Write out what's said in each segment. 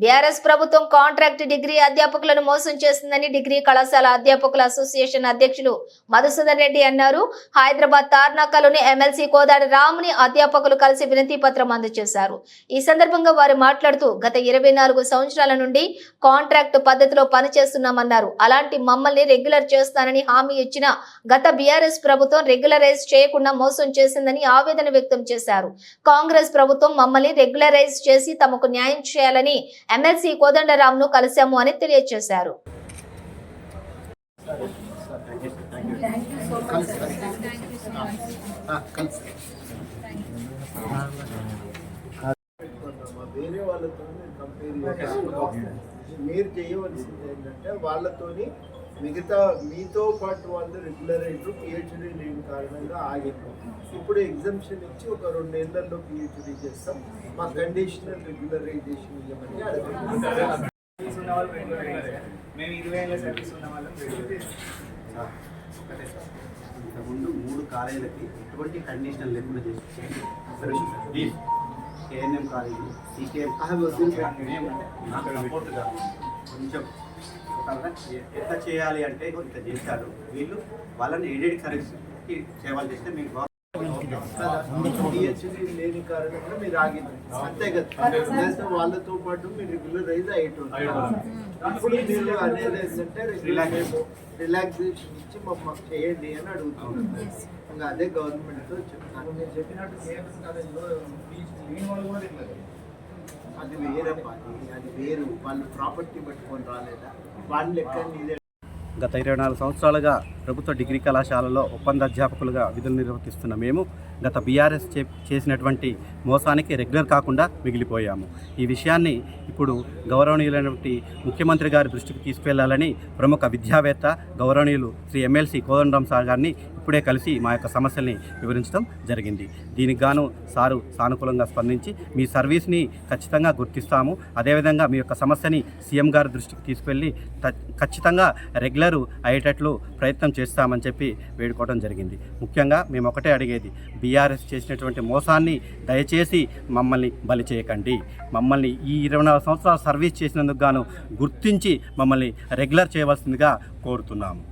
BRS ప్రభుత్వం contract degree అధ్యాపకులను మోసం చేస్తుందని డిగ్రీ కళాశాల అధ్యాపకుల అసోసియేషన్ అధ్యక్షులు మధుసూదన్ రెడ్డి అన్నారు. హైదరాబాద్ తార్నాకలోని ఎమ్మెల్సీ కోదాడి రాముని అధ్యాపకులు కలిసి వినతి పత్రం అందజేశారు. ఈ సందర్భంగా వారు మాట్లాడుతూ గత ఇరవై నాలుగు సంవత్సరాల నుండి కాంట్రాక్ట్ పద్ధతిలో పనిచేస్తున్నామన్నారు. అలాంటి మమ్మల్ని రెగ్యులర్ చేస్తానని హామీ ఇచ్చిన గత బీఆర్ఎస్ ప్రభుత్వం రెగ్యులరైజ్ చేయకుండా మోసం చేసిందని ఆవేదన వ్యక్తం చేశారు. కాంగ్రెస్ ప్రభుత్వం మమ్మల్ని రెగ్యులరైజ్ చేసి తమకు న్యాయం చేయాలని ఎమ్మెల్సీ కోదండరాంను కలిశాము అని తెలియజేశారు వేరే వాళ్ళతో కంపేర్ మీరు చేయవలసింది ఏంటంటే వాళ్ళతోని మిగతా మీతో పాటు వాళ్ళు రెగ్యులరైజ్ పిహెచ్డి లేని కారణంగా ఆగిపోతుంది ఇప్పుడు ఎగ్జామ్షన్ ఇచ్చి ఒక రెండేళ్ళలో పిహెచ్డి చేస్తాం. మా కండిషనల్ రెగ్యులరైజేషన్ ఇవ్వమని అడగండి రెండు మేము ఇరవై ఏళ్ళ సర్వీస్ ఉన్న వాళ్ళం. రెండు వేల ఒకటే సార్ ఇంతకుముందు మూడు కాలేజీలకి ఎటువంటి కండిషన్ లేకుండా చేసి కేఎన్ఎం కాలేజీ సీకేఎం కొంచెం ఎట్లా చేయాలి అంటే ఇంత చేశారు. వీళ్ళు వాళ్ళని ఎయిడెడ్ కరెక్ట్కి సేవలు చేస్తే మీకు లేని కారణంగా మీరు ఆగింది. అంతే కదా. వాళ్ళతో పాటు మీరు రెగ్యులరైజ్ అయ్యేటువంటి ఇప్పుడు మీరు అనేది ఏంటంటే రిలాక్సేషన్ ఇచ్చి మమ్మల్ని చేయండి అని అడుగుతున్నారు. ఇంకా అదే గవర్నమెంట్తో చెప్తాను మీరు చెప్పినట్టు కాలేజ్లో వాళ్ళు కూడా రెగ్యులర్ అది వేరప్ప అది అది వేరు. వాళ్ళు ప్రాపర్టీ పట్టుకొని రాలేదా? గత ఇరవై నాలుగు సంవత్సరాలుగా ప్రభుత్వ డిగ్రీ కళాశాలలో ఒప్పంద అధ్యాపకులుగా విధులు నిర్వర్తిస్తున్న మేము గత బీఆర్ఎస్ చే చేసినటువంటి మోసానికి రెగ్యులర్ కాకుండా మిగిలిపోయాము. ఈ విషయాన్ని ఇప్పుడు గౌరవనీయులైనటువంటి ముఖ్యమంత్రి గారి దృష్టికి తీసుకెళ్ళాలని ప్రముఖ విద్యావేత్త గౌరవనీయులు శ్రీ ఎమ్మెల్సీ కోదండరామ్ సార్ గారిని ఇప్పుడే కలిసి మా యొక్క సమస్యల్ని వివరించడం జరిగింది. దీనికి గాను సారు సానుకూలంగా స్పందించి మీ సర్వీస్ని ఖచ్చితంగా గుర్తిస్తాము. అదేవిధంగా మీ యొక్క సమస్యని సీఎం గారి దృష్టికి తీసుకెళ్ళి ఖచ్చితంగా రెగ్యులర్ అయ్యేటట్లు ప్రయత్నం చేస్తామని చెప్పి వేడుకోవడం జరిగింది. ముఖ్యంగా మేము ఒకటే అడిగేది బీఆర్ఎస్ చేసినటువంటి మోసాన్ని దయచేసి మమ్మల్ని బలి చేయకండి. మమ్మల్ని ఈ ఇరవై నాలుగు సంవత్సరాలు సర్వీస్ చేసినందుకు గాను గుర్తించి మమ్మల్ని రెగ్యులర్ చేయవలసిందిగా కోరుతున్నాము.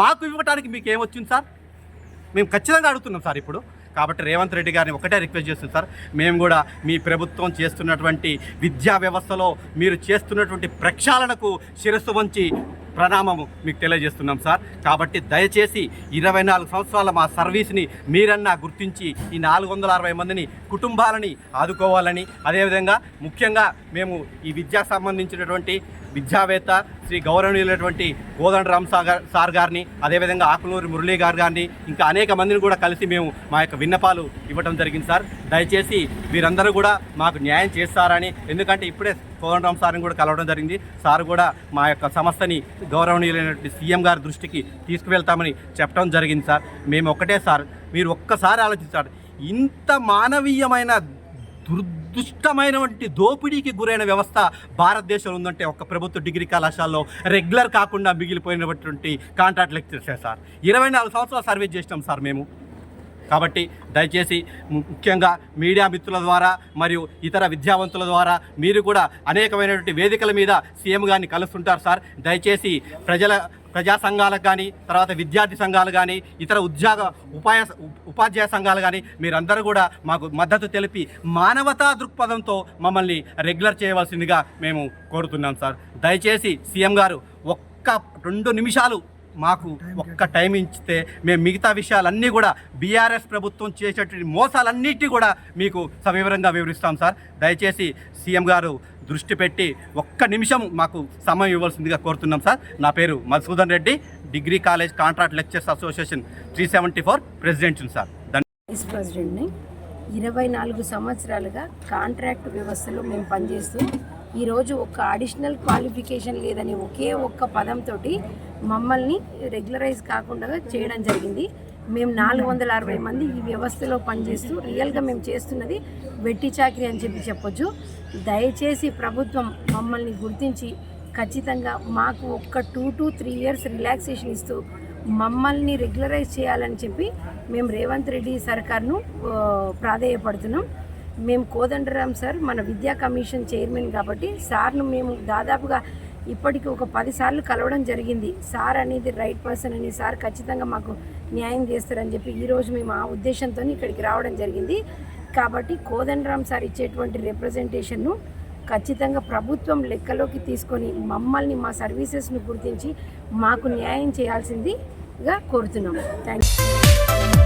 మాకు ఇవ్వడానికి మీకు ఏమొచ్చింది సార్? మేము ఖచ్చితంగా అడుగుతున్నాం సార్ ఇప్పుడు. కాబట్టి రేవంత్ రెడ్డి గారిని ఒకటే రిక్వెస్ట్ చేస్తుంది సార్. మేము కూడా మీ ప్రభుత్వం చేస్తున్నటువంటి విద్యా వ్యవస్థలో మీరు చేస్తున్నటువంటి ప్రక్షాళనకు శిరస్సు వంచి ప్రణామము మీకు తెలియజేస్తున్నాం సార్. కాబట్టి దయచేసి ఇరవై నాలుగు సంవత్సరాల మా సర్వీస్ని మీరన్నా గుర్తించి ఈ నాలుగు వందల అరవై మందిని కుటుంబాలని ఆదుకోవాలని అదేవిధంగా ముఖ్యంగా మేము ఈ విద్యా సంబంధించినటువంటి విద్యావేత్త శ్రీ గౌరవనీయులైనటువంటి కోదండరామ్ సాగర్ సార్ గారిని అదేవిధంగా ఆకులూరి మురళీ గారు గారిని ఇంకా అనేక మందిని కూడా కలిసి మేము మా యొక్క విన్నపాలు ఇవ్వడం జరిగింది సార్. దయచేసి మీరందరూ కూడా మాకు న్యాయం చేస్తారని ఎందుకంటే ఇప్పుడే కోదండరామ్ సార్ని కూడా కలవడం జరిగింది. సార్ కూడా మా యొక్క సమస్యని గౌరవనీయులైనటువంటి సీఎం గారి దృష్టికి తీసుకువెళ్తామని చెప్పడం జరిగింది సార్. మేము ఒక్కటే సార్ మీరు ఒక్కసారి ఆలోచించారు ఇంత మానవీయమైన దుర్దుష్టమైనటువంటి దోపిడీకి గురైన వ్యవస్థ భారతదేశంలో ఉందంటే ఒక ప్రభుత్వ డిగ్రీ కళాశాలలో రెగ్యులర్ కాకుండా మిగిలిపోయినటువంటి కాంట్రాక్ట్ లెక్చర్సే సార్. ఇరవై నాలుగు సంవత్సరాలు సర్వీస్ చేసినాం సార్ మేము. కాబట్టి దయచేసి ముఖ్యంగా మీడియా మిత్రుల ద్వారా మరియు ఇతర విద్యావంతుల ద్వారా మీరు కూడా అనేకమైనటువంటి వేదికల మీద సీఎం గారిని కలుస్తుంటారు సార్. దయచేసి ప్రజల ప్రజా సంఘాలకు కానీ తర్వాత విద్యార్థి సంఘాలు కానీ ఇతర ఉద్యోగ ఉపాయ ఉపాధ్యాయ సంఘాలు కానీ మీరందరూ కూడా మాకు మద్దతు తెలిపి మానవతా దృక్పథంతో మమ్మల్ని రెగ్యులర్ చేయవలసిందిగా మేము కోరుతున్నాం సార్. దయచేసి సీఎం గారు ఒక్క రెండు నిమిషాలు మాకు ఒక్క టైం ఇచ్చితే మేము మిగతా విషయాలన్నీ కూడా బీఆర్ఎస్ ప్రభుత్వం చేసేటువంటి మోసాలన్నిటి కూడా మీకు సవివరంగా వివరిస్తాం సార్. దయచేసి సీఎం గారు దృష్టి పెట్టి ఒక్క నిమిషం మాకు సమయం ఇవ్వాల్సిందిగా కోరుతున్నాం సార్. నా పేరు Madhusudan Reddy degree college contract lectures association three seventy four president sir. Vice ప్రెసిడెంట్ని ఇరవై నాలుగు సంవత్సరాలుగా కాంట్రాక్ట్ వ్యవస్థలో మేము పనిచేస్తూ ఈరోజు ఒక అడిషనల్ క్వాలిఫికేషన్ లేదని ఒకే ఒక్క పదంతో మమ్మల్ని రెగ్యులరైజ్ కాకుండా చేయడం జరిగింది. మేము నాలుగు వందల అరవై మంది ఈ వ్యవస్థలో పనిచేస్తూ రియల్గా మేము చేస్తున్నది వెట్టి చాకరీ అని చెప్పి చెప్పొచ్చు. దయచేసి ప్రభుత్వం మమ్మల్ని గుర్తించి ఖచ్చితంగా మాకు ఒక్క two to three years relaxation ఇస్తూ మమ్మల్ని రెగ్యులరైజ్ చేయాలని చెప్పి మేము రేవంత్ రెడ్డి సర్కార్ను ప్రాధేయపడుతున్నాం. మేము కోదండరాం సార్ మన విద్యా కమిషన్ చైర్మన్ కాబట్టి సార్ను మేము దాదాపుగా ఇప్పటికి ఒక పది సార్లు కలవడం జరిగింది. సార్ అనేది రైట్ పర్సన్ అని సార్ ఖచ్చితంగా మాకు న్యాయం చేస్తారని చెప్పి ఈరోజు మేము ఆ ఉద్దేశంతో ఇక్కడికి రావడం జరిగింది. కాబట్టి కోదండరామ్ సార్ ఇచ్చేటువంటి రిప్రజెంటేషన్ను ఖచ్చితంగా ప్రభుత్వం లెక్కలోకి తీసుకొని మమ్మల్ని మా సర్వీసెస్ను గుర్తించి మాకు న్యాయం చేయాల్సిందిగా కోరుతున్నాము. Thank you